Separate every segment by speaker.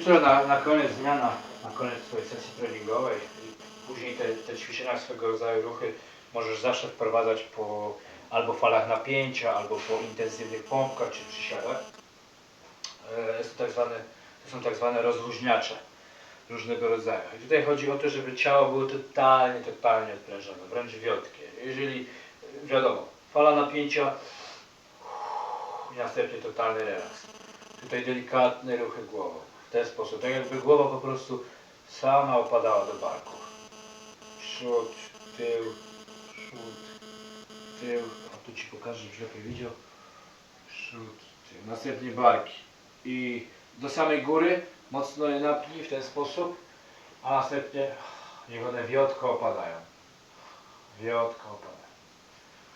Speaker 1: jutro na, na koniec dnia, na, na koniec twojej sesji treningowej później te, te ćwiczenia swego rodzaju ruchy możesz zawsze wprowadzać po albo falach napięcia, albo po intensywnych pompkach czy przysiadach. E, to, tak zwane, to są tak zwane rozluźniacze różnego rodzaju. I tutaj chodzi o to, żeby ciało było totalnie, totalnie odprężone, wręcz wiotkie. Jeżeli, wiadomo, fala napięcia i następnie totalny relaks. Tutaj delikatne ruchy głową. W ten sposób, tak jakby głowa po prostu sama opadała do barku. Przód, tył, przód, tył. A tu Ci pokażę, żebyś lepiej widział. Przód, tył. Następnie barki. I do samej góry mocno je napnij w ten sposób, a następnie niech one wiotko opadają. Wiotko opadają.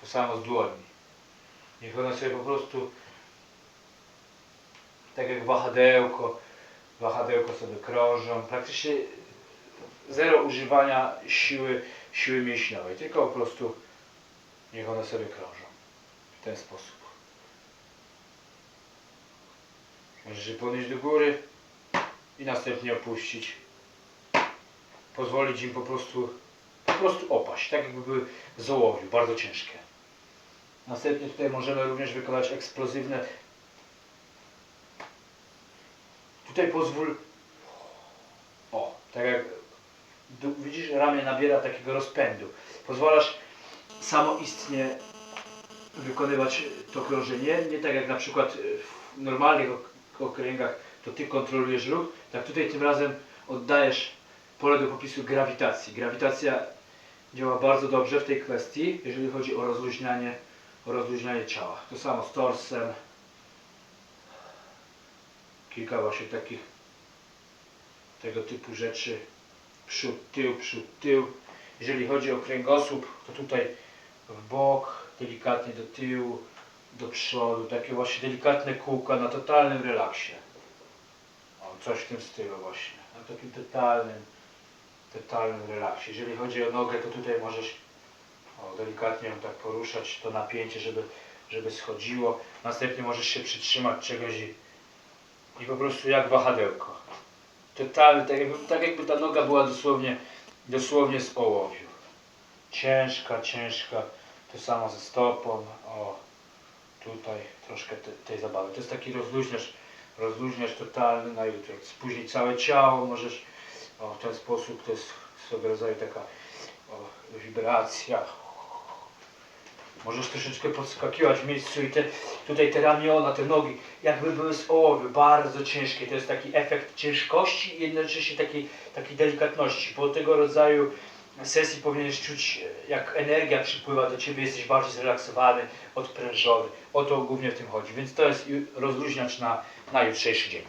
Speaker 1: To samo z dłońmi. Niech one sobie po prostu tak jak wahadełko, wahadełko sobie krążą. Praktycznie zero używania siły, siły mięśniowej, tylko po prostu niech one sobie krążą. W ten sposób. Możesz je podnieść do góry i następnie opuścić. Pozwolić im po prostu, po prostu opaść, tak jakby były ołowiu, bardzo ciężkie. Następnie tutaj możemy również wykonać eksplozywne Tutaj pozwól. O, tak jak widzisz, ramię nabiera takiego rozpędu. Pozwalasz samoistnie wykonywać to krążenie, nie tak jak na przykład w normalnych ok- okręgach to ty kontrolujesz ruch, tak tutaj tym razem oddajesz pole do popisu grawitacji. Grawitacja działa bardzo dobrze w tej kwestii, jeżeli chodzi o rozluźnianie, o rozluźnianie ciała. To samo z torsem, kilka właśnie takich tego typu rzeczy. Przód, tył, przód, tył. Jeżeli chodzi o kręgosłup, to tutaj w bok, delikatnie do tyłu, do przodu. Takie właśnie delikatne kółka na totalnym relaksie. O, coś w tym stylu właśnie. Na takim totalnym, totalnym relaksie. Jeżeli chodzi o nogę, to tutaj możesz o, delikatnie ją tak poruszać, to napięcie, żeby, żeby schodziło. Następnie możesz się przytrzymać czegoś i i po prostu jak wahadełko. Totalnie, tak jakby, tak jakby ta noga była dosłownie, dosłownie z ołowiu. Ciężka, ciężka. To samo ze stopą. O, tutaj troszkę te, tej zabawy. To jest taki rozluźniacz, rozluźniacz totalny na jutro. Później całe ciało możesz, o, w ten sposób to jest swego rodzaju taka o, wibracja. Możesz troszeczkę podskakiwać w miejscu i te, tutaj te ramiona, te nogi jakby były z ołowiu, bardzo ciężkie. To jest taki efekt ciężkości i jednocześnie takiej, takiej delikatności. Po tego rodzaju sesji powinieneś czuć, jak energia przypływa do Ciebie, jesteś bardziej zrelaksowany, odprężony. O to głównie w tym chodzi. Więc to jest rozluźniacz na, na jutrzejszy dzień.